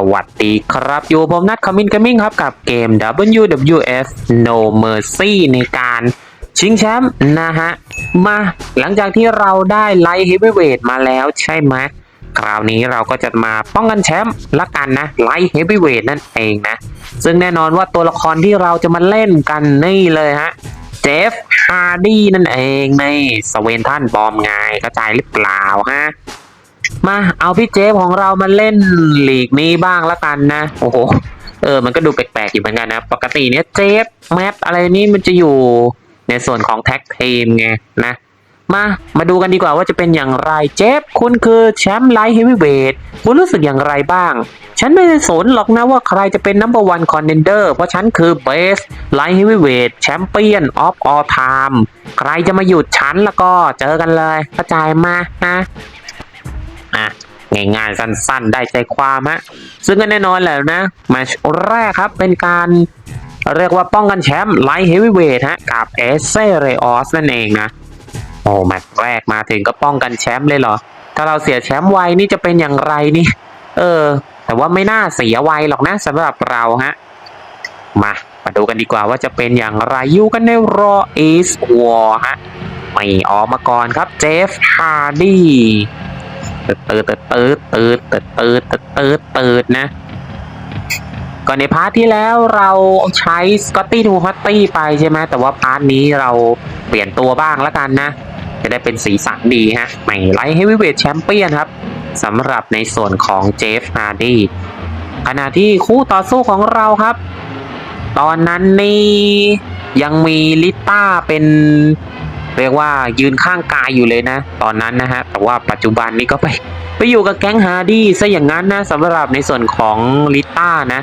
สวัสดีครับ อยู่ผมนัดคอมมินกัมมิ่งครับกับเกม WWF No Mercy ในการชิงแชมป์นะฮะ มาหลังจากที่เราได้ไลท์เฮฟวีเวทมาแล้วใช่ไหมคราวนี้เราก็จะมาป้องกันแชมป์ละกันนะไลท์เฮฟวีเวทนั่นเองนะ ซึ่งแน่นอนว่าตัวละครที่เราจะมาเล่นกันนี่เลยฮะเจฟฮาร์ดี้นั่นเองในสเวนทันบอมไงเข้าใจหรือเปล่าฮะ มาเอาพี่เจฟของเรามาเล่นหลีกนี้บ้างละกันนะ โอ้โห เออ มันก็ดูแปลกๆอยู่เหมือนกันนะ ปกติเนี้ยเจฟแมปอะไรนี้มันจะอยู่ในส่วนของแท็กทีมไงนะ มา มาดูกันดีกว่าว่าจะเป็นอย่างไร เจฟคุณคือแชมป์ไลท์เฮฟวีเวทคุณรู้สึกอย่างไรบ้าง ฉันไม่ได้สนหรอกนะว่าใครจะเป็นนัมเบอร์วันคอนเทนเดอร์เพราะฉันคือเบสไลท์เฮฟวีเวทแชมเปี้ยนออฟออลไทม์ใครจะมาหยุดฉันแล้วก็เจอกันเลยเข้าใจมานะ อะง่ายๆสั้นๆ ได้ใจความฮะซึ่งก็แน่นอนแหละนะแมตช์แรกครับเป็นการเรียกว่าป้องกันแชมป์ไลท์เฮฟวีเวทฮะกับเอเซเรออสนั่นเองนะโอ้แมตช์แรกมาถึงก็ป้องกันแชมป์เลยเหรอ ถ้าเราเสียแชมป์ไวนี่จะเป็นอย่างไรนี่ เออ แต่ว่าไม่น่าเสียไวหรอกนะสำหรับเราฮะมามาดูกันดีกว่าว่าจะเป็นอย่างไรอยู่กันในรอเอสวอฮะไม่ออกมาก่อนครับเจฟฮาร์ดี้ ตืดตืดตืดตืดตืดตืดตืดตืดตืดนะ ก่อนในพาร์ทที่แล้วเราใช้สกอตตี้ทูฮอตตี้ไปใช่ไหมแต่ว่าพาร์ทนี้เราเปลี่ยนตัวบ้างแล้วกันนะ จะได้เป็นสีสันดีฮะใหม่ไลท์เฮฟวีเวทแชมเปี้ยนครับสำหรับในส่วนของเจฟฮาร์ดี้ขณะที่คู่ต่อสู้ของเราครับ ตอนนั้นนี่ยังมีลิต้าเป็น เรียกว่ายืนข้างกายอยู่เลยนะ ตอนนั้นนะฮะ แต่ว่าปัจจุบันนี้ก็ไป ไปอยู่กับแก๊งฮาร์ดี้ซะอย่างนั้นนะสำหรับในส่วนของลิต้านะ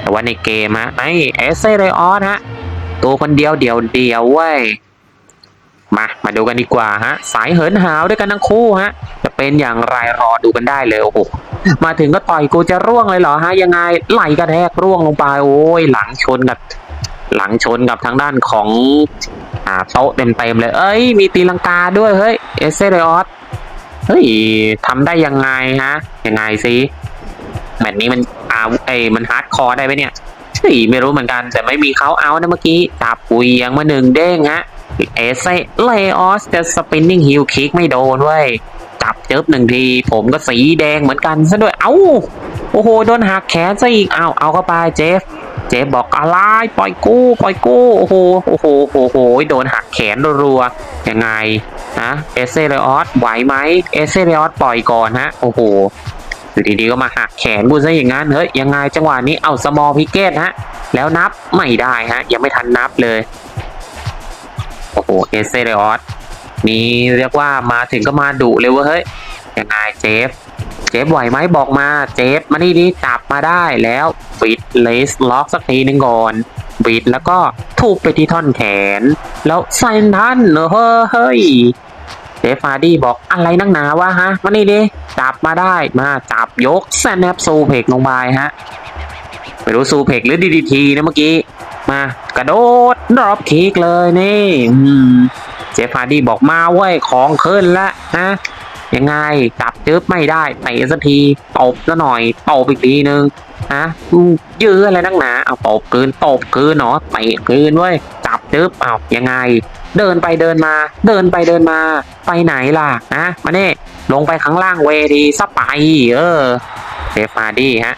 แต่ว่าในเกมฮะไอเอสเซเรออสฮะตัวคนเดียวเดียวเดียวเว้ยมา มาดูกันดีกว่าฮะ สายเหินหาวด้วยกันทั้งคู่ฮะ จะเป็นอย่างไรรอดูกันได้เลยโอ้โหมาถึงก็ต่อยกูจะร่วงเลยเหรอฮะยังไงไหลกระแทกร่วงลงไปโอ้ยหลังชนกับ หลังชนกับทางด้านของอ่าโต๊ะเต็มเต็มเลย เอ้ย มีตีลังกาด้วย เฮ้ย เอเซเรออสเฮ้ยทำได้ยังไงฮะ ยังไงสิแมตช์นี้มันอ่าไอ้มันฮาร์ดคอร์ได้ไหมเนี่ยเฮ้ยไม่รู้เหมือนกัน แต่ไม่มีเขาเอานะเมื่อกี้จับปุยยังมาหนึ่งเด้งฮะ เอเซเลออสจะสปินนิ่งฮิลคิกไม่โดนเว้ยจับเจิบหนึ่งที ผมก็สีแดงเหมือนกันซะด้วย เอ้า โอ้โหโดนหักแขนซะอีกเอาเอาเข้าไปเจฟ เจฟบอกอะไรปล่อยกู้ปล่อยกู้โอ้โหโอ้โหโอ้โหโดนหักแขนรัวๆยังไงนะเอเซเรออสไหวไหมเอเซเรออสปล่อยก่อนฮะโอ้โหอยู่ดีๆก็มาหักแขนกูซะอย่างนั้นเฮ้ยยังไงจังหวะนี้เอาสมอลพิเกตฮะแล้วนับไม่ได้ฮะยังไม่ทันนับเลยโอ้โหเอเซเรออสนี่เรียกว่ามาถึงก็มาดุเลยว้ยเฮ้ยยังไงเจฟ จฟไหวไหมบอกมา เจฟมานี่ดิจับมาได้แล้วบิดเลสล็อกสักทีหนึ่งก่อนบิดแล้วก็ทุบไปที่ท่อนแขน แล้วไซนทันเออเฮ้ยเจฟฟาร์ดี้บอกอะไรนักหนาวะฮะมานี่ดิจับมาได้มาจับยกแซนแนปซูเพกลงไปฮะไม่รู้ซูเพกหรือดีดีทีนะเมื่อกี้มากระโดดดรอปคิกเลยนี่เจฟฟาร์ดี้บอกมาเว้ยของขึ้นละฮะ ยังไงจับจึ๊บไม่ได้เตะสักทีตบซะหน่อยตบอีกทีนึงฮะอืมยื้ออะไรนักหนาเอาตบคืนตบคืนเนาะเตะคืนเว้ยจับจึ๊บเอายังไง เดินไปเดินมา เดินไปเดินมา ไปไหนล่ะฮะมาเนี่ลงไปข้างล่างเวทีซะไปเออเซฟาดี้ฮะ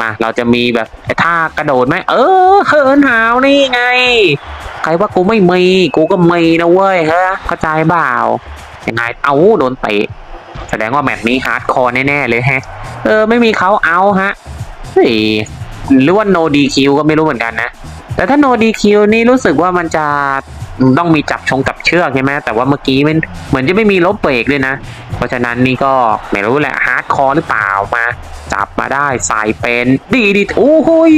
มาเราจะมีแบบไอ้ท่ากระโดดไหมเออเหิร์นหาวนี่ไง ใครว่ากูไม่มี กูก็มีนะเว้ยฮะเข้าใจเปล่ายังไงเอาโดนเตะ แสดงว่าแมตช์นี้ฮาร์ดคอร์แน่ๆเลยแฮะ เออไม่มีเขาเอาฮะเฮ้ยหรือว่า no DQ ก็ไม่รู้เหมือนกันนะ แต่ถ้า no DQ นี่รู้สึกว่ามันจะต้องมีจับชงกับเชือกใช่ไหมแต่ว่าเมื่อกี้มันเหมือนจะไม่มีลบเบรกเลยนะ เพราะฉะนั้นนี่ก็ไม่รู้แหละฮาร์ดคอร์หรือเปล่ามา จับมาได้ใส่เป็นดีดีโอ้โหย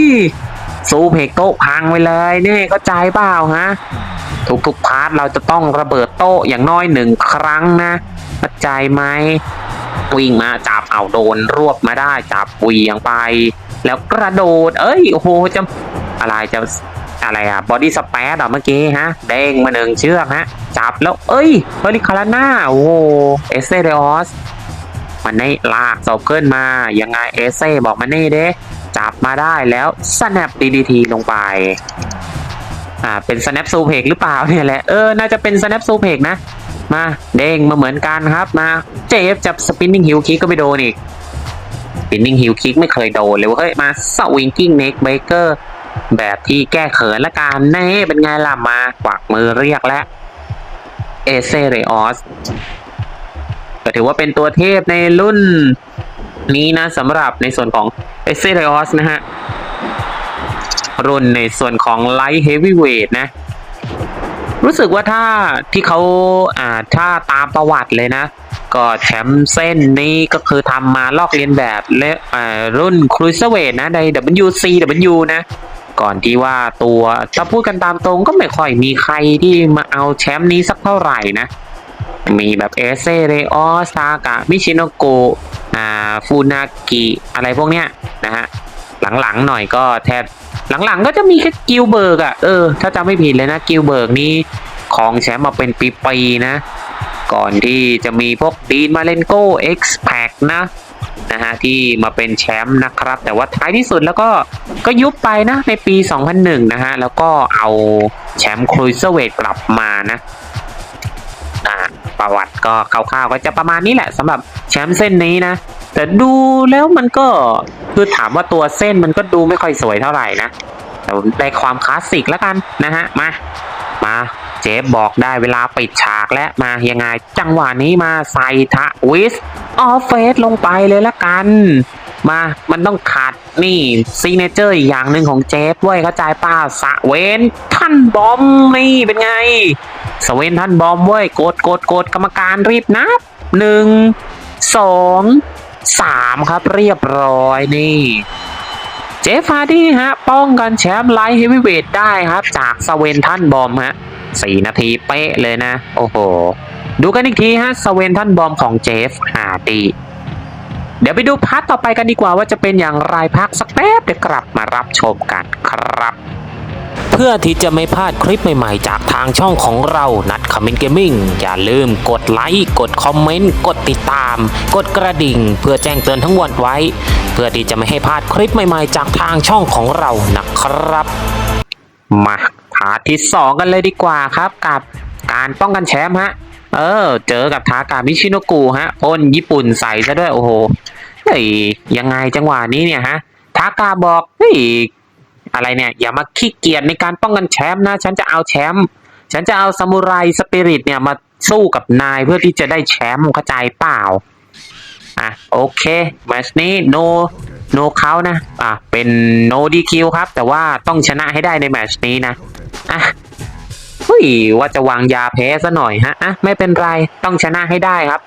ซูเพกโต๊ะพังไปเลยนี่เข้าใจเปล่าฮะทุกๆพาร์ทเราจะต้องระเบิดโต๊ะอย่างน้อยหนึ่งครั้งนะ เข้าใจไหมวิ่งมาจับเอาโดนรวบมาได้จับเวียงไป แล้วกระโดด เอ้ยโอ้โหจะอะไรจะอะไรอะบอดี้สเปซอะเมื่อกี้ฮะเด้งมาหนึ่งเชือกฮะ จับแล้วเอ้ยเฮลิคาราน่าโอ้โหเอสเซเดออสมันนี่ลากศพขึ้นมายังไงเอเซ่บอกมันนี่เด้จับมาได้แล้ว snap DDT ลงไปอ่าเป็น snap s u p e x หรือเปล่าเนี่ยแหละเออน่าจะเป็น snap s u p e x นะ มาเด้งมาเหมือนกันครับมาเจฟจับ spinning heel kick ก็ไม่โดนอีก spinning heel kick ไม่เคยโดนเลยเว่าเฮ้ยมา swinging neck breaker แบบที่แก้เขินละกันแน่เป็นไงล่ะมากวักมือเรียกแล้วเอเซเรออสก็ถือว่าเป็นตัวเทพในรุ่นนี้นะสำหรับในส่วนของเอเซเรออสนะฮะรุ่นในส่วนของไลท์เฮฟวีเวทนะ รู้สึกว่าถ้าที่เขาอ่าถ้าตามประวัติเลยนะ ก็แชมป์เส้นนี้ก็คือทำมาลอกเลียนแบบและอ่ารุ่นครูเซเวทนะใน WCW นะ ก่อนที่ว่าตัวถ้าพูดกันตามตรงก็ไม่ค่อยมีใครที่มาเอาแชมป์นี้สักเท่าไหร่นะ มีแบบเอเซเรออสซากะ มิชิโนโกะอ่าฟูนากิ อะไรพวกเนี้ยนะฮะ หลังๆหน่อยก็แทบ หลังๆก็จะมีแค่กิลเบิร์กอะเออ ถ้าจำไม่ผิดเลยนะกิลเบิร์กนี่ของแชมป์มาเป็นปีๆนะ ก่อนที่จะมีพวกดีนมาเลนโก้เอ็กซ์แพนะนะฮะที่มาเป็นแชมป์นะครับ แต่ว่าท้ายที่สุดแล้วก็ก็ยุบไปนะในปี 2001 นะฮะ แล้วก็เอาแชมป์ครูเซเวทกลับมานะประวัติก็คร่าวๆก็จะประมาณนี้แหละสำหรับแชมป์เส้นนี้นะ แต่ดูแล้วมันก็คือถามว่าตัวเส้นมันก็ดูไม่ค่อยสวยเท่าไหร่นะ แต่ได้ความคลาสสิกแล้วกันนะฮะ มา มาเจฟบอกได้เวลาปิดฉากแล้วมายังไง จังหวะนี้มาใส่ทะวิสออฟเฟสลงไปเลยละกัน มามันต้องขาดนี่ซีเนเจอร์อีกอย่างหนึ่งของเจฟเว้ยเข้าใจป้าสะเวนท่านบอมนี่เป็นไง สเวนท่านบอมเว้ยกดกดกดกรรมการรีบนับหนึ่งสอง สามครับเรียบร้อยนี่เจฟฟาร์ดี้ฮะ ป้องกันแชมป์ไลท์เฮฟวีเวทได้ครับ จากสเวนทันบอมฮะสี่นาทีเป๊ะเลยนะ โอ้โห ดูกันอีกทีฮะสเวนทันบอมของเจฟฮาร์ดี้เดี๋ยวไปดูพาร์ทต่อไปกันดีกว่าว่าจะเป็นอย่างไรพักสักแป๊บเดี๋ยวกลับมารับชมกันครับ พื่อที่จะไม่พลาดคลิปใหม่ๆ จากทางช่องของเรานัดคอมเมนต์เกมมิ่งอย่าลืมกดไลค์กดคอมเมนต์กดติดตาม กดกระดิ่ง เพื่อแจ้งเตือนทั้งวันไว้ เพื่อที่จะไม่ให้พลาดคลิปใหม่ๆ จากทางช่องของเรานะครับ มาพาทที่สองกันเลยดีกว่าครับกับการป้องกันแชมป์ฮะ เออ เจอกับทากามิชิโนกุฮะพ่นญี่ปุ่นใส่ซะด้วยโอ้โหเฮ้ยยังไงจังหวะนี้เนี่ยฮะทากาบอกเฮ้ย อะไรเนี่ย อย่ามาขี้เกียจในการป้องกันแชมป์นะ ฉันจะเอาแชมป์ฉันจะเอาซามูไรสปิริตเนี่ยมาสู้กับนายเพื่อที่จะได้แชมป์เข้าใจเปล่า อะโอเคแมชนี้โนโนเขานะ อะเป็นโนดีคิวครับ แต่ว่าต้องชนะให้ได้ในแมชนี้นะ อะเฮ้ยว่าจะวางยาแพ้ซะหน่อยฮะ อะ ไม่เป็นไร ต้องชนะให้ได้ครับ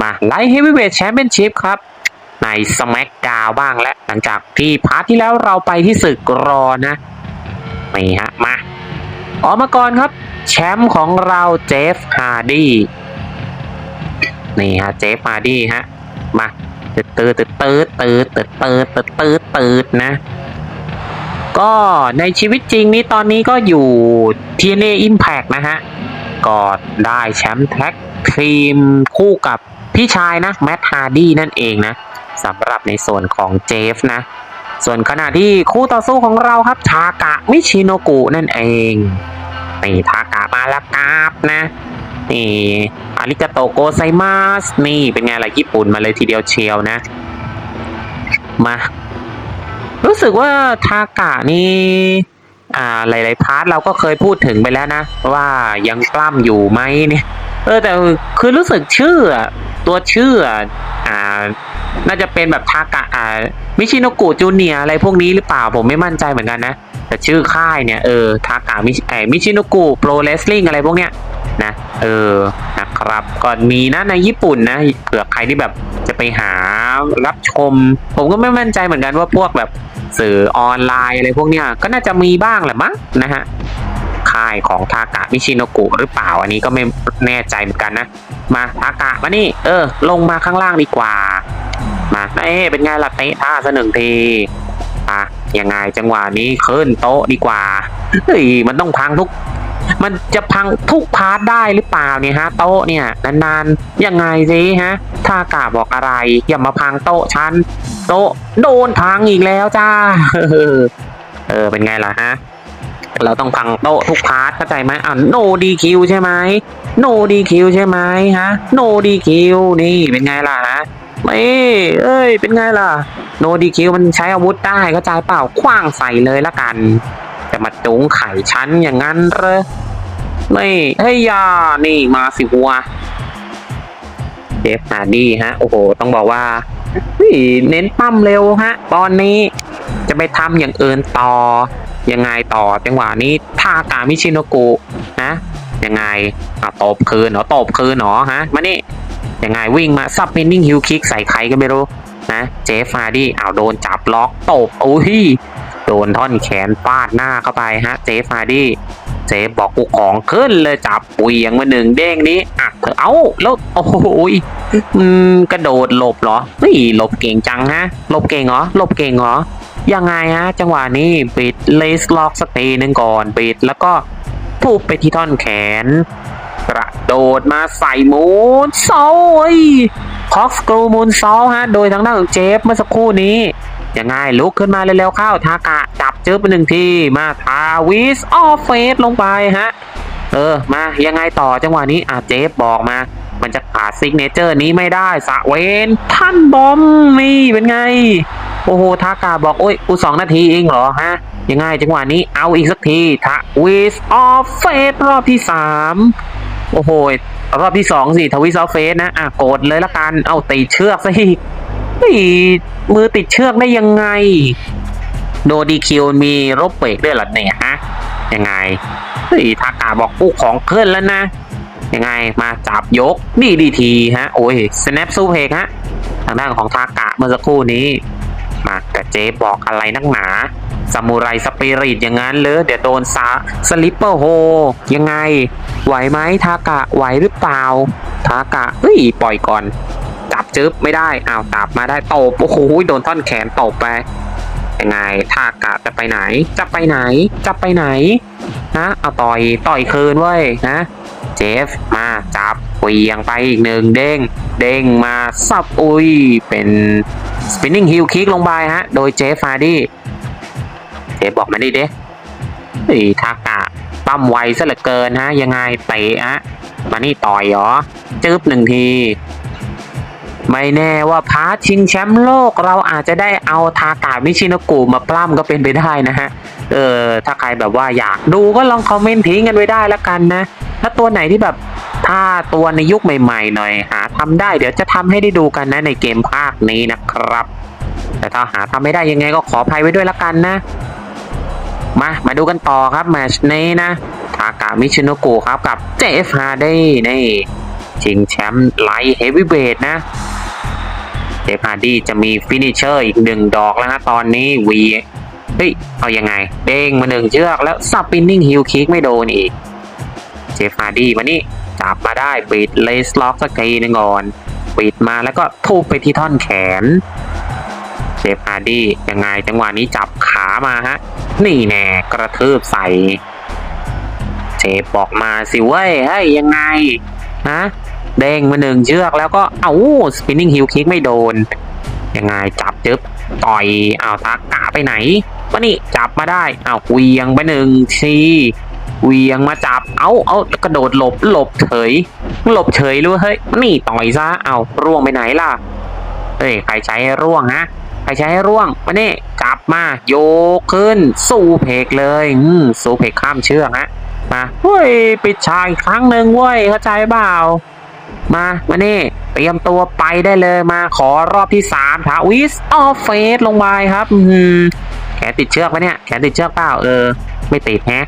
มาไลท์เฮฟวีเวทแชมเปี้ยนชิพครับ ในสมักดาวบ้างแล้วหลังจากที่พาร์ทที่แล้วเราไปที่ศึกรอนะนี่ฮะมาออกมาก่อนครับ แชมป์ของเราเจฟฮาร์ดี้นี่ฮะเจฟฮาร์ดี้ฮะมาตืดตืดตืดตืดตืดตืดตืดตืดตืดตืดนะ ก็ในชีวิตจริงนี้ตอนนี้ก็อยู่ TNA Impact นะฮะก็ได้แชมป์แท็กทีมคู่กับพี่ชายนะแมตต์ฮาร์ดี้นั่นเองนะ สำหรับในส่วนของเจฟนะ ส่วนขณะที่คู่ต่อสู้ของเราครับทากะมิชิโนกุนั่นเองนี่ทากะมาแล้วครับนะ นี่อาริกาโตโกไซมาสนี่เป็นไงล่ะญี่ปุ่นมาเลยทีเดียวเชียวนะ มา รู้สึกว่าทากะนี่อ่าหลาย ๆ พาร์ทเราก็เคยพูดถึงไปแล้วนะ ว่ายังปล้ำอยู่ไหมเนี่ย เออแต่คือรู้สึกชื่ออะตัวชื่ออะอ่า น่าจะเป็นแบบทากะอ่ามิชิโนกุจูเนียอะไรพวกนี้หรือเปล่าผมไม่มั่นใจเหมือนกันนะ แต่ชื่อค่ายเนี่ยเออทากะมิไอมิชิโนกุโปรเลสลิงอะไรพวกเนี้ยนะเออนะครับก็มีนะในญี่ปุ่นนะเผื่อใครที่แบบจะไปหารับชม ผมก็ไม่มั่นใจเหมือนกันว่าพวกแบบสื่อออนไลน์อะไรพวกเนี้ยก็น่าจะมีบ้างแหละมั้งนะฮะค่ายของทากะมิชิโนกุหรือเปล่าอันนี้ก็ไม่แน่ใจเหมือนกันนะ มาทากะมานี่ เออ ลงมาข้างล่างดีกว่า มาเอ๊ะเป็นไงล่ะเตะท่าซะหนึ่งทีอะยังไงจังหวะนี้ขึ้นโต๊ะดีกว่าเฮ้ยมันต้องพังทุก มันจะพังทุกพาร์ทได้หรือเปล่าเนี่ยฮะ โต๊ะเนี่ยนานๆยังไงสิฮะถ้ากาบอกอะไร อย่ามาพังโต๊ะฉันโต๊ะโดนพังอีกแล้วจ้าเออเป็นไงล่ะฮะ เราต้องพังโต๊ะทุกพาร์ทเข้าใจไหมอะโนดีคิวใช่ไหมโนดีคิวใช่ไหมฮะโนดีคิวนี่เป็นไงล่ะฮะไม่เอ้ย เป็นไงล่ะ โนดีคิวมันใช้อาวุธได้เข้าใจเปล่าคว้างใส่เลยละกัน จะมาจุงไข่ชั้นอย่างนั้นเหรอไม่เฮ้ยยานี่มาสิหัวเดฟฮาร์ดี้ฮะ โอ้โห ต้องบอกว่าเฮ้ยเน้นปั้มเร็วฮะ ตอนนี้ จะไปทำอย่างอื่นต่อ ยังไงต่อจังหวะนี้ท่ากามิชิโนกุนะยังไงอะตบคืนเหรอตบคืนเหรอฮะมานี่ยังไงวิ่งมาซับเ e นนิ่งฮิลคิกใส่ใครก็ไม่รู้นะเจฟฟาร์ดี้อ้าวโดนจับล็อกตบโอ้ยโดนท่อนแขนฟาดหน้าเข้าไปฮะเจฟฟาร์ดี้เจฟบอกกูของขึ้นเลยจับปุยอย่างมาหนึ่งเด้งนี้อะเธอเอ้าแล้วโอ้ยอืมกระโดดหลบเหรอเฮ้ยหลบเก่งจังฮะหลบเก่งเหรอหลบเก่งเหรอ ยังไงฮะจังหวะนี้ปิดเลสล็อกสักทีหนึ่งก่อนปิดแล้วก็ทุบไปที่ท่อนแขน กระโดดมาใส่มูนโซยคอกสกรูมูนซอลฮะ โดยทางด้านของเจฟเมื่อสักครู่นี้ยังไงลุกขึ้นมาเร็วๆเข้าทากะ จับจื้อไปหนึ่งทีมาทาวิสออฟเฟสลงไปฮะ เออมายังไงต่อจังหวะนี้อะเจฟบอกมา มันจะขาดซิกเนเจอร์นี้ไม่ได้สะเวนท่านบอมนี่เป็นไง โอ้โหทากาบอก โอ้ยกูสองนาทีเองเหรอฮะ ยังไงจังหวะนี้เอาอีกสักทีทาวิสออฟเฟสรอบที่สามโอ้โห รอบที่สองสิทวิสออฟเฟสนะ อะโกดเลยละกันเอาตีเชือกซะอีกมือติดเชือกได้ยังไง โดดีคิวมีรบเบรกด้วยหรอเนี่ยฮะยังไงเฮ้ยทากาบอกกูของเคลื่อนแล้วนะ ยังไงมาจับยกดีดีทีฮะ โอ้ยสแนปซูเพกฮะ ทางด้านของทากะเมื่อสักครู่นี้ มาแต่เจ๊บอกอะไรนักหนาซามูไรสปิริตอย่างนั้นเลยเดี๋ยวโดนซาสลิปเปอร์โฮยังไง ไหวไหมทากะไหวหรือเปล่า ทากะเฮ้ยปล่อยก่อน จับจึ๊บไม่ได้อ้าวจับมาได้ตบโอ้โหโดนท่อนแขนตบไปยังไงทากะจะไปไหน จะไปไหน จะไปไหนนะเอาต่อยต่อยคืนเว้ยนะ เจฟมาจับเวียงไปอีกหนึ่งเด้ง เด้งมาสับอุ้ย เป็น spinning heel kick ลงไปฮะ โดยเจฟฟาร์ดี้เจฟบอกมาดิเด้เฮ้ทากะปั้มไวซะเหลือเกินฮะ ยังไงเตะฮะ มานี่ต่อยเหรอ จึ๊บหนึ่งที ไม่แน่ว่าพาชิงแชมป์โลกเราอาจจะได้เอาทากามิชิโนกุมาปล้ำก็เป็นไปได้นะฮะ เออ ถ้าใครแบบว่าอยากดูก็ลองคอมเมนต์ทิ้งกันไว้ได้แล้วกันนะ ถ้าตัวไหนที่แบบถ้าตัวในยุคใหม่ๆหน่อยหาทำได้เดี๋ยวจะทำให้ได้ดูกันนะในเกมภาคนี้นะครับ แต่ถ้าหาทำไม่ได้ยังไงก็ขออภัยไว้ด้วยละกันนะ มามาดูกันต่อครับแมชนี้นะทากามิชิโนกุครับกับเจฟฮาร์ดี้นี่ชิงแชมป์ไลท์เฮฟวีเวทนะเจฟฮาร์ดี้จะมีฟินิเชอร์อีกหนึ่งดอกแล้วนะตอนนี้วีเฮ้ยเอายังไง เด้งมาหนึ่งเชือกแล้วซับปินนิ่งฮิลคิกไม่โดนอีก ฟฮาร์ดี้มานี่จับมาได้ปิดเลสล็อกสักทีหนึงก่อนปิดมาแล้วก็ทุบไปที่ท่อนแขนเจฟฮาร์ดี้ยังไงจังหวะนี้จับขามาฮะ นี่แน่กระทืบใส่เจฟบอกมาสิเว้ยเฮ้ยยังไงฮะเด้งมาหนึ่งเชือกแล้วก็เอ้าสปินนิ่งฮิลคิกไม่โดน ยังไงจับจึ๊บต่อยเอาวทากะไปไหนวะนี่จับมาได้เอาเวียงไปหนึ่งที เวียงมาจับ เอาเอาแล้วกระโดดหลบหลบเฉย หลบเฉยเลยเฮ้ยนี่ต่อยซะเอาร่วงไปไหนล่ะเฮ้ยใครใช้ร่วงฮะใครใช้ให้ร่วงมาเนี่จับมาโยกขึ้น สู้เพกเลยอืมสู้เพกข้ามเชือกฮะมาเฮ้ยปิดฉากอีกครั้งหนึ่งเว้ยเข้าใจเปล่ามามาเนี่เตรียมตัวไปได้เลยมาขอรอบที่สามทาวิสออฟเฟสลงไปครับ อืมแขนติดเชือกไหมเนี่ย แขนติดเชือกเปล่าเออ ไม่ติดแฮะ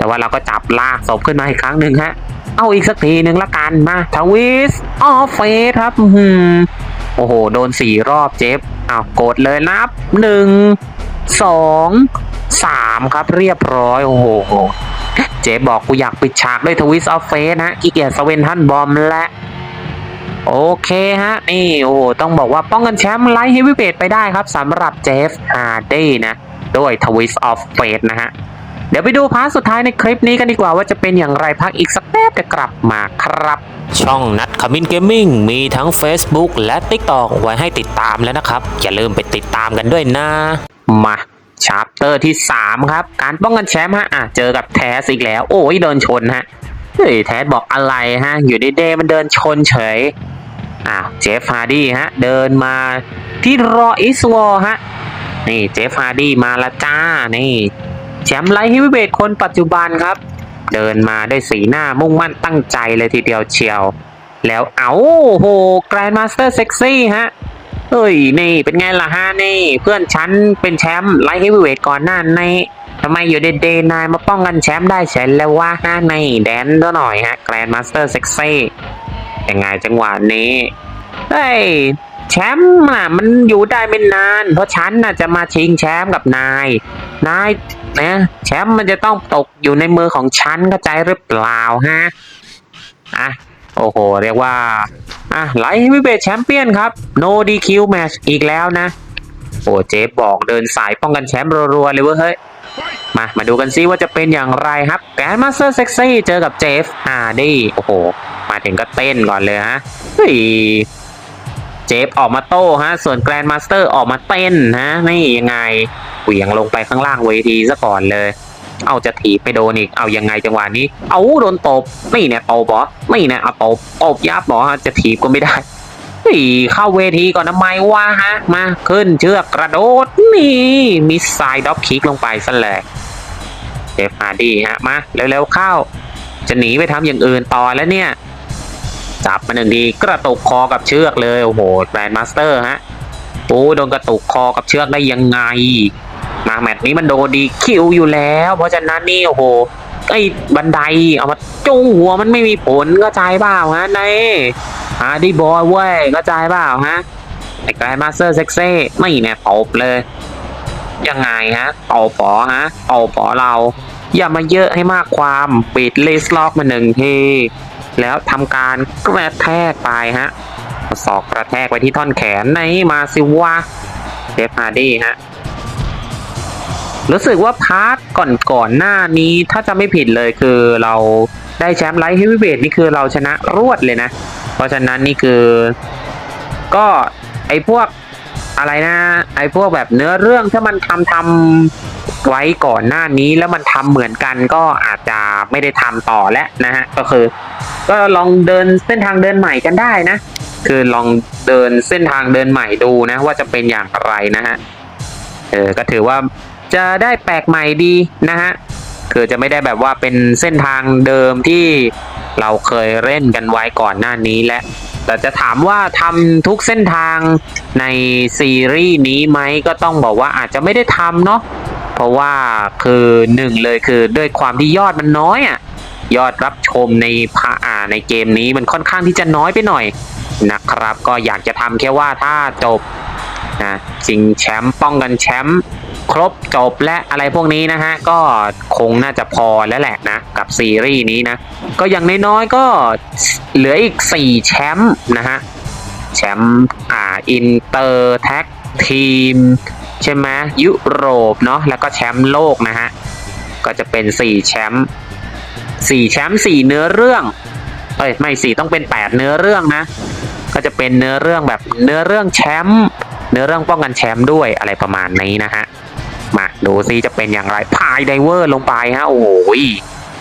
แต่ว่าเราก็จับลากศพขึ้นมาอีกครั้งหนึ่งฮะ เอาอีกสักทีหนึ่งละกันมาทวิสออฟเฟสครับอืมโอ้โห โดนสี่รอบเจ็บอ้ากดเลยนับหนึ่งสองสามครับเรียบร้อยโอ้โหเจ๊บอกกูอยากปิดฉากด้วยทวิสออฟเฟสนะขี้เกียจสเวนทันบอมและโอเคฮะ นี่โอ้โหต้องบอกว่าป้องกันแชมป์ไลท์เฮฟวีเวทไปได้ครับสำหรับเจฟฮาร์ดี้นะ ด้วยทวิสออฟเฟสนะฮะ เดี๋ยวไปดูพาร์ทสุดท้ายในคลิปนี้กันดีกว่าว่าจะเป็นอย่างไรพักอีกสักแป๊บจะกลับมาครับ ช่องนัดขมินเกมมิ่งมีทั้ง Facebook และ TikTok ไว้ให้ติดตามแล้วนะครับ อย่าลืมไปติดตามกันด้วยนะ มาชาร์ปเตอร์ที่ 3 ครับ การป้องกันแชมป์ฮะอะเจอกับแทสอีกแล้ว โอ้ยเดินชนฮะเฮ้ยแทสบอกอะไรฮะ อยู่ดีๆมันเดินชนเฉยอ้าวเจฟฮาร์ดี้ฮะ เดินมาที่รออิสวอร์ฮะ นี่เจฟฮาร์ดี้มาละจ้า นี่ แชมป์ไลท์เฮฟวีเวทคนปัจจุบันครับ เดินมาด้วยสีหน้ามุ่งมั่นตั้งใจเลยทีเดียวเชียว แล้วเอาโหแกรนด์มาสเตอร์เซ็กซี่ฮะเฮ้ยนี่เป็นไงล่ะฮะนี่ เพื่อนฉันเป็นแชมป์ไลท์เฮฟวีเวทก่อนหน้านี้ทำไมอยู่เดๆนายมาป้องกันแชมป์ได้เฉยแล้ววะฮะในแดนตัวหน่อยฮะแกรนด์มาสเตอร์เซ็กซี่ยังไงจังหวะนี้เฮ้ย แชมป์อะมันอยู่ได้ไม่นาน เพราะฉันน่ะจะมาชิงแชมป์กับนาย นายนะแชมป์มันจะต้องตกอยู่ในมือของฉันเข้าใจหรือเปล่าฮะอะโอ้โห เรียกว่าอะไลท์วิเบทแชมเปี้ยนครับ no DQ match อีกแล้วนะ โอ้เจฟบอกเดินสายป้องกันแชมป์รัวๆเลยเว้ยเฮ้ยมามาดูกันซิว่าจะเป็นอย่างไรครับแกรนมาสเตอร์เซ็กซี่เจอกับเจฟฮาร์ดี้โอ้โห มาถึงก็เต้นก่อนเลยฮะเฮ้ย เจฟออกมาโต้ฮะ ส่วนแกรนด์มาสเตอร์ออกมาเต้นฮะ นี่ยังไงเหวี่ยงลงไปข้างล่างเวทีซะก่อนเลย เอาจะถีบไปโดนอีก เอายังไงจังหวะนี้ เอาโดนตบไม่เนี่ยตบเหรอไม่เนี่ยเอาตบตบยับเหรอฮะจะถีบก็ไม่ได้เฮ้ยเข้าเวทีก่อนทำไมวะฮะ มาขึ้นเชือกกระโดดนี่มีไซด์ด็อกคิกลงไปซะเลยเจฟฮาร์ดี้ฮะ มาเร็วๆเข้า จะหนีไปทำอย่างอื่นต่อแล้วเนี่ย จับมาหนึ่งทีกระตุกคอกับเชือกเลยโอ้โหแบรนด์มาสเตอร์ฮะโอ้โดนกระตุกคอกับเชือกได้ยังไง มาแมตช์นี้มันโดนดีคิวอยู่แล้ว เพราะฉะนั้นนี่โอ้โหไอ้บันไดเอามาจุ้งหัวมันไม่มีผลก็ใจเปล่าฮะในฮาร์ดี้บอยเว้ยก็ใจเปล่าฮะไอ้แกรนด์มาสเตอร์เซ็กเซ่ไม่เนี่ยตบเลย ยังไงฮะเอาปอฮะเอาปอเรา อย่ามาเยอะให้มากความปิดเลสล็อกมาหนึ่งที แล้วทำการกระแทกไปฮะศอกกระแทกไปที่ท่อนแขนในมาซิวะเดฟฮาร์ดี้ฮะรู้สึกว่าพาร์ทก่อนก่อนหน้านี้ถ้าจะไม่ผิดเลยคือเราได้แชมป์ไลท์เฮฟวีเวทนี่คือเราชนะรวดเลยนะ เพราะฉะนั้นนี่คือ ก็ไอพวกอะไรนะ ไอพวกแบบเนื้อเรื่องถ้ามันทำทำไว้ก่อนหน้านี้แล้วมันทำเหมือนกันก็อาจจะไม่ได้ทำต่อแล้วนะฮะ ก็คือ ก็ลองเดินเส้นทางเดินใหม่กันได้นะ คือลองเดินเส้นทางเดินใหม่ดูนะ ว่าจะเป็นอย่างไรนะฮะเออก็ถือว่าจะได้แปลกใหม่ดีนะฮะคือจะไม่ได้แบบว่าเป็นเส้นทางเดิมที่เราเคยเล่นกันไว้ก่อนหน้านี้และ แต่จะถามว่าทำทุกเส้นทางในซีรีส์นี้ไหมก็ต้องบอกว่าอาจจะไม่ได้ทำเนาะเพราะว่าคือหนึ่งเลยคือด้วยความที่ยอดมันน้อยอะ่ะ ยอดรับชมในพาอ่าในเกมนี้มันค่อนข้างที่จะน้อยไปหน่อยนะครับ ก็อยากจะทำแค่ว่าถ้าจบนะชิงแชมป์ป้องกันแชมป์ครบจบและอะไรพวกนี้นะฮะ ก็คงน่าจะพอแล้วแหละนะ กับซีรีส์นี้นะ ก็อย่างน้อยๆก็เหลืออีก 4 แชมป์นะฮะ แชมป์อ่าอินเตอร์แท็กทีม ใช่ไหมยุโรปเนาะแล้วก็แชมป์โลกนะฮะ ก็จะเป็น 4 แชมป์ 4แชมป์4เนื้อเรื่องเอ้ยไม่สี่ต้องเป็น8เนื้อเรื่องนะ ก็จะเป็นเนื้อเรื่องแบบเนื้อเรื่องแชมป์เนื้อเรื่องป้องกันแชมป์ด้วยอะไรประมาณนี้นะฮะมาดูซิจะเป็นอย่างไรพายไดเวอร์ลงไปฮะโอ้โห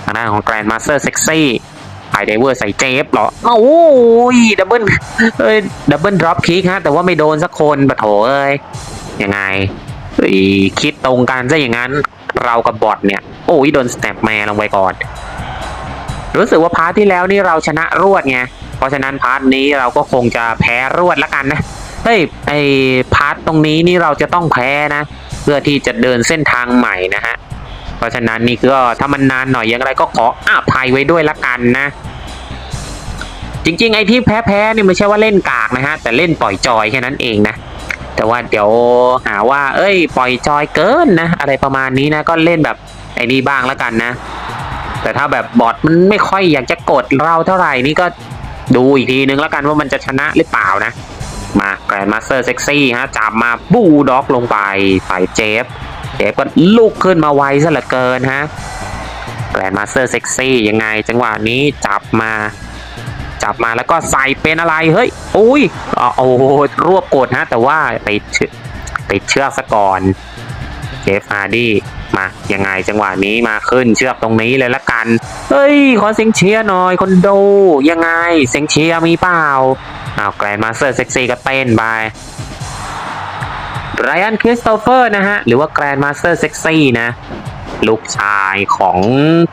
ทางด้านของแกรนด์มาสเตอร์เซ็กซี่พายไดเวอร์ใส่เจฟเหรอโอ้ยดับเบิลเอ้ยดับเบิลดรอปคิกฮะแต่ว่าไม่โดนสักคนปะโถเอ้ยยังไงคิดตรงกันซะอย่างนั้นเรากับบอทเนี่ย โอ้ยโดนสแตปแมร์ลงไปก่อน รู้สึกว่าพาร์ทที่แล้วนี่เราชนะรวดไงเพราะฉะนั้นพาร์ทนี้เราก็คงจะแพ้รวดละกันนะเฮ้ยไอพาร์ทตรงนี้นี่เราจะต้องแพ้นะ เพื่อที่จะเดินเส้นทางใหม่นะฮะเพราะฉะนั้นนี่ก็ถ้ามันนานหน่อยอย่างไรก็ขออภัยไว้ด้วยละกันนะ จริงๆ ไอ้ที่แพ้ๆนี่ไม่ใช่ว่าเล่นกากนะฮะแต่เล่นปล่อยจอยแค่นั้นเองนะแต่ว่าเดี๋ยวหาว่า เอ้ย ปล่อยจอยเกินนะ อะไรประมาณนี้นะ ก็เล่นแบบไอ้นี่บ้างแล้วกันนะ แต่ถ้าแบบบอทมันไม่ค่อยอยากจะกดเราเท่าไหร่นี่ก็ดูอีกทีนึงแล้วกันว่ามันจะชนะหรือเปล่านะ มาแกรนมาสเตอร์เซ็กซี่ฮะจับมาบูด็อกลงไปใส่เจฟ เจฟก็ลุกขึ้นมาไวซะเหลือเกินฮะแกรนมาสเตอร์เซ็กซี่ยังไง จังหวะนี้จับมา จับมาแล้วก็ใส่เป็นอะไรเฮ้ยอุ้ยโอ้โหรวบกดฮะ แต่ว่าติดเชือกติดเชือกซะก่อนเจฟฮาร์ดี้ มายังไงจังหวะนี้มาขึ้นเชือกตรงนี้เลยละกัน เฮ้ย ขอเสียงเชียร์หน่อยคนดูยังไงเสียงเชียร์มีเปล่าอ้าวแกรนมาสเตอร์เซ็กซี่ก็เต้นไปไรอันคริสโตเฟอร์นะฮะ หรือว่าแกรนมาสเตอร์เซ็กซี่นะ ลูกชายของ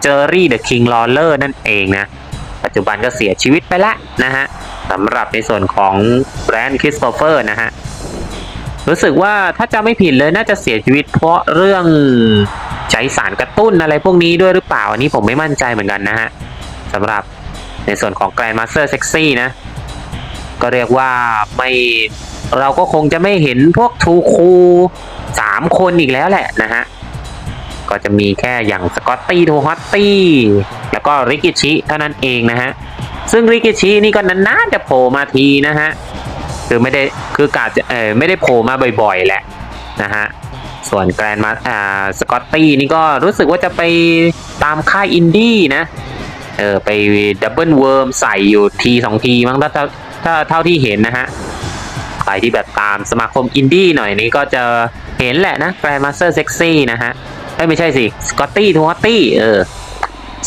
เจอรี่เดอะคิงลอเลอร์นั่นเองนะ ปัจจุบันก็เสียชีวิตไปแล้วนะฮะสำหรับในส่วนของแบรนด์คริสโตเฟอร์นะฮะ รู้สึกว่าถ้าจะไม่ผิดเลยน่าจะเสียชีวิต เพราะเรื่องใช้สารกระตุ้นอะไรพวกนี้ด้วยหรือเปล่า อันนี้ผมไม่มั่นใจเหมือนกันนะฮะสำหรับในส่วนของแกรนด์มาสเตอร์เซ็กซี่นะ ก็เรียกว่าไม่เราก็คงจะไม่เห็นพวกทูคูสามคนอีกแล้วแหละนะฮะ ก็จะมีแค่อย่างสกอตตี้โทฮัตตี้แล้วก็ริกิชิเท่านั้นเองนะฮะ ซึ่งริกิชินี่ก็นานๆจะโผล่มาทีนะฮะ คือไม่ได้คือกาจะเออไม่ได้โผล่มาบ่อยๆ แหละนะฮะส่วนแกรนมาอ่าสกอตตี้นี่ก็รู้สึกว่าจะไปตามค่ายอินดี้นะเออไปดับเบิลเวิร์มใส่อยู่ทีสองทีมั้งถ้าถ้าถ้าเท่าที่เห็นนะฮะใครที่แบบตามสมาคมอินดี้หน่อยนี่ก็จะเห็นแหละนะแกรนมาสเตอร์เซ็กซี่นะฮะเอ้ยไม่ใช่สิสกอตตี้ทูฮอตตี้เออ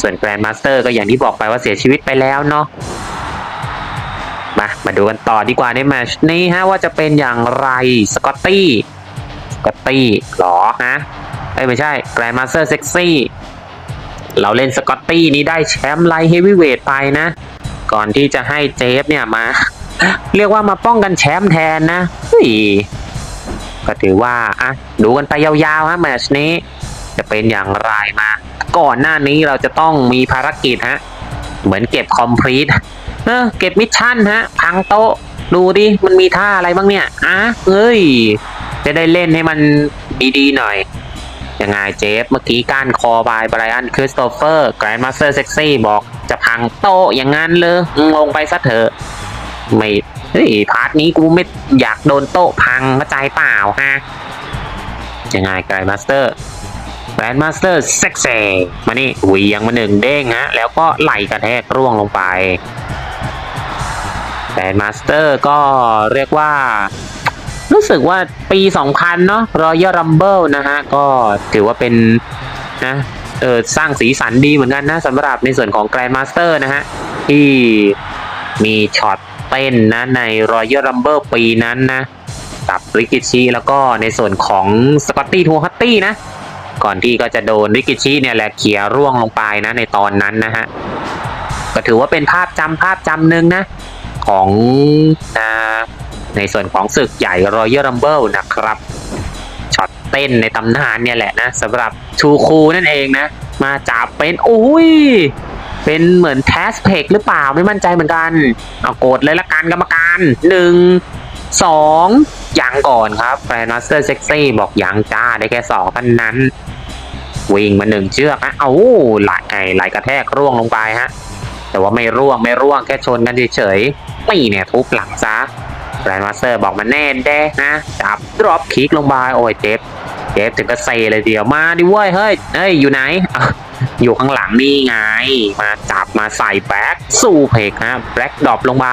ส่วนแกรนมาสเตอร์ก็อย่างที่บอกไปว่าเสียชีวิตไปแล้วเนาะ มาดูกันต่อดีกว่าในแมชนี้ฮะว่าจะเป็นอย่างไรสกอตตี้สกอตตี้หรอฮะเอ้ยไม่ใช่แกรนมาสเตอร์เซ็กซี่เราเล่นสกอตตี้นี้ได้แชมป์ไลท์เฮฟวีเวทไปนะ ก่อนที่จะให้เจฟเนี่ยมา เรียกว่ามาป้องกันแชมป์แทนนะเฮ้ยก็ถือว่าอะดูกันไปยาวๆฮะแมชนี้ จะเป็นอย่างไรมา ก่อนหน้านี้เราจะต้องมีภารกิจฮะ เหมือนเก็บคอมพลีท เออเก็บมิชชั่นฮะพังโต๊ะ ดูดิ มันมีท่าอะไรบ้างเนี่ยอะเอ้ย จะได้เล่นให้มันดีๆหน่อย ยังไงเจฟ เมื่อกี้ก้านคอบายไบรอันคริสโตเฟอร์แกรนด์มาสเตอร์เซ็กซี่บอกจะพังโต๊ะอย่างนั้นเลยลงไปซะเถอะ ไม่เฮ้ยพาร์ทนี้กูไม่อยากโดนโต๊ะพังเข้าใจเปล่าฮะยังไงแกรนด์มาสเตอร์แกรนด์มาสเตอร์เซ็กซี่มานี่หวียงมาหนึ่งเด้งฮะ แล้วก็ไหลกระแทกร่วงลงไป แกรนมาสเตอร์ก็เรียกว่า รู้สึกว่าปี 2000 เนาะ Royal Rumble นะฮะ ก็ถือว่าเป็นนะเออสร้างสีสันดีเหมือนกันนะสำหรับในส่วนของ Grand Master นะฮะ ที่มีช็อตเต้นนะใน Royal Rumble ปีนั้นนะกับริกิชิแล้วก็ในส่วนของสกอตตี้ทูฮัตตี้นะ ก่อนที่ก็จะโดนริกิชิเนี่ยแหละเขี่ยร่วงลงไปนะในตอนนั้นนะฮะ ก็ถือว่าเป็นภาพจำภาพจำหนึ่งนะ ของอ่าในส่วนของศึกใหญ่ Royal Rumble นะครับช็อตเต้นในตำนานเนี่ยแหละนะสำหรับชูคูนั่นเองนะ มาจับเป็นอุ้ยเป็นเหมือนแทสเพกหรือเปล่าไม่มั่นใจเหมือนกันเอากดเลยละกันกรรมการหนึ่งสองยังก่อนครับแฟนมาสเตอร์เซ็กซี่บอกยังจ้าได้แค่สองเท่านั้น วิ่งมาหนึ่งเชือกฮะเอาไหลไอ้ไหลกระแทกร่วงลงไปฮะ แต่ว่าไม่ร่วงไม่ร่วงแค่ชนกันเฉยๆไม่เนี่ยทุบหลังซะแฟนมาสเตอร์บอกมาแน่นแด้นะจับดรอปคิกลงไปโอ้ยเจ็บเจ็บถึงก็เซเลยเดียวมาดิเว้ยเฮ้ยเฮ้ยอยู่ไหน อยู่ข้างหลังนี่ไง มาจับมาใส่แบ็กสู้เพกฮะแบ็กดรอปลงไป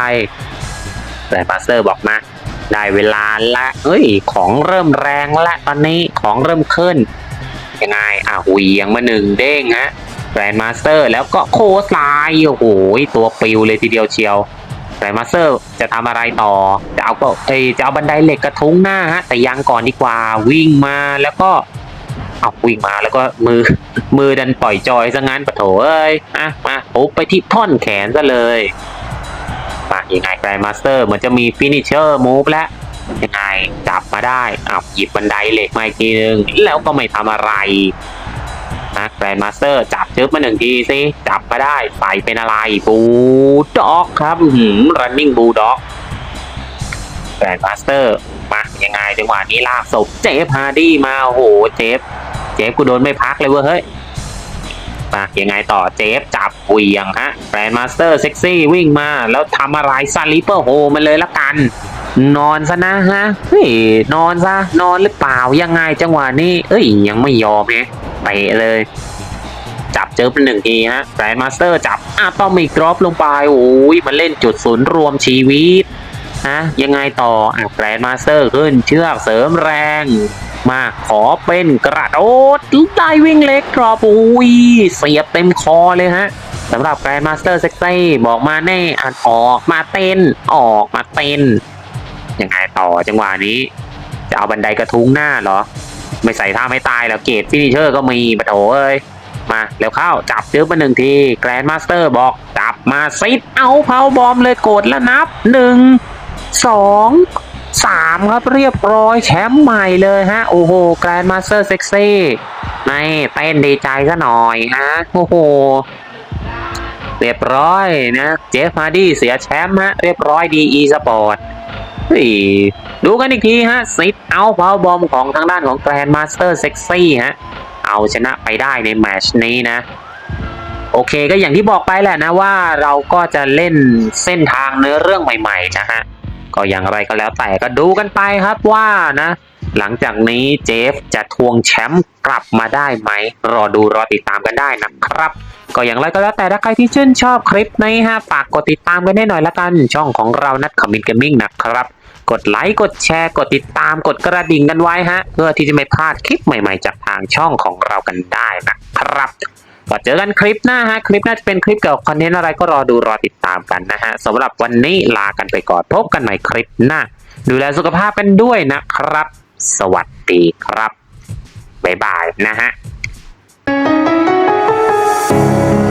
แฟนมาสเตอร์บอกมาได้เวลาละเอ้ย ของเริ่มแรงละตอนนี้ของเริ่มขึ้นยังไงอะเหวียงมาหนึ่งเด้งฮะ แกรนด์มาสเตอร์แล้วก็โคสไลน์โอ้โหตัวปิวเลยทีเดียวเชียวแกรนด์มาสเตอร์จะทำอะไรต่อ จะเอาก็เอจะเอาบันไดเหล็กกระทุ้งหน้าฮะแต่ยังก่อนดีกว่าวิ่งมาแล้วก็เอาวิ่งมาแล้วก็มือมือดันปล่อยจอยซะงั้นปะโถเอ้ยอะมาปุ๊บไปที่ท่อนแขนซะเลยมายังไงแกรนด์มาสเตอร์เหมือนจะมีฟินิชเชอร์มูฟแล้วยังไงจับมาได้อ้าวหยิบบันไดเหล็กมาอีกทีนึงแล้วก็ไม่ทำอะไร นะแกรนด์มาสเตอร์จับจึ๊บมาหนึ่งทีสิจับมาได้ใส่เป็นอะไรบูด็อกครับหืม running bulldog แกรนด์มาสเตอร์มายังไงจังหวะนี้ลากศพเจฟฮาร์ดี้มาโอ้โหเจฟเจฟกูโดนไม่พักเลยเว้ยเฮ้ยมายังไงต่อเจฟจับเหวียงฮะแกรนด์มาสเตอร์เซ็กซี่วิ่งมาแล้วทำอะไรซันลิเปอร์โฮมันเลยละกัน นอนซะนะฮะเฮ้ยนอนซะ นอนหรือเปล่ายังไงจังหวะนี้ เอ้ยยังไม่ยอมไงไปเลย จับเจอเป็นหนึ่งทีฮะแกรนมาสเตอร์จับอะตอมิกดรอปลงไปโอ้ยมันเล่นจุดศูนย์รวมชีวิตฮะยังไงต่ออะแกรนมาสเตอร์ขึ้นเชือกเสริมแรง มาขอเป็นกระโดดได้วิ่งเล็กดรอปอุ้ยเสียบเต็มคอเลยฮะสำหรับแกรนมาสเตอร์เซ็กซี่บอกมาแน่อัดออกมาเต้นออกมาเต้น ยังไงต่อจังหวะนี้ จะเอาบันไดกระทุ้งหน้าเหรอ ไม่ใส่ท่าไม่ตายแล้วเกตฟินิเชอร์ก็มีปะโถเอ้ยมาเร็วเข้าจับจื้อมาหนึ่งทีแกรนด์มาสเตอร์บอกจับมาซิดเอาเผาบอมเลยกดแล้วนับหนึ่งสองสามครับเรียบร้อยแชมป์ใหม่เลยฮะ โอ้โหแกรนด์มาสเตอร์เซ็กซี่ในเต้นดีใจซะหน่อยฮะโอ้โหเรียบร้อยนะ เจฟฮาร์ดี้เสียแชมป์ฮะ เรียบร้อยดีอีสปอร์ต ดูกันอีกทีฮะซิดเอาเผาบอมของทางด้านของแกรนด์มาสเตอร์เซ็กซี่ฮะ เอาชนะไปได้ในแมชนี้นะ โอเคก็อย่างที่บอกไปแหละนะว่าเราก็จะเล่นเส้นทางเนื้อเรื่องใหม่ๆนะฮะ ก็อย่างไรก็แล้วแต่ก็ดูกันไปครับว่านะ หลังจากนี้เจฟจะทวงแชมป์กลับมาได้ไหม รอดูรอติดตามกันได้นะครับก็อย่างไรก็แล้วแต่ถ้าใครที่ชื่นชอบคลิปนี้ฮะฝากกดติดตามกันได้หน่อยละกัน ช่องของเรานัดคอมมินเกมมิ่งนะครับ กดไลค์กดแชร์ กดติดตามกดกระดิ่งกันไว้ฮะ เพื่อที่จะไม่พลาดคลิปใหม่ๆ จากทางช่องของเรากันได้นะครับก็เจอกันคลิปหน้าฮะ คลิปหน้าจะเป็นคลิปเกี่ยวกับคอนเทนต์อะไรก็รอดูรอติดตามกันนะฮะสำหรับวันนี้ลากันไปก่อนพบกันใหม่คลิปหน้า ดูแลสุขภาพกันด้วยนะครับ สวัสดีครับบ๊ายบายนะฮะ thank you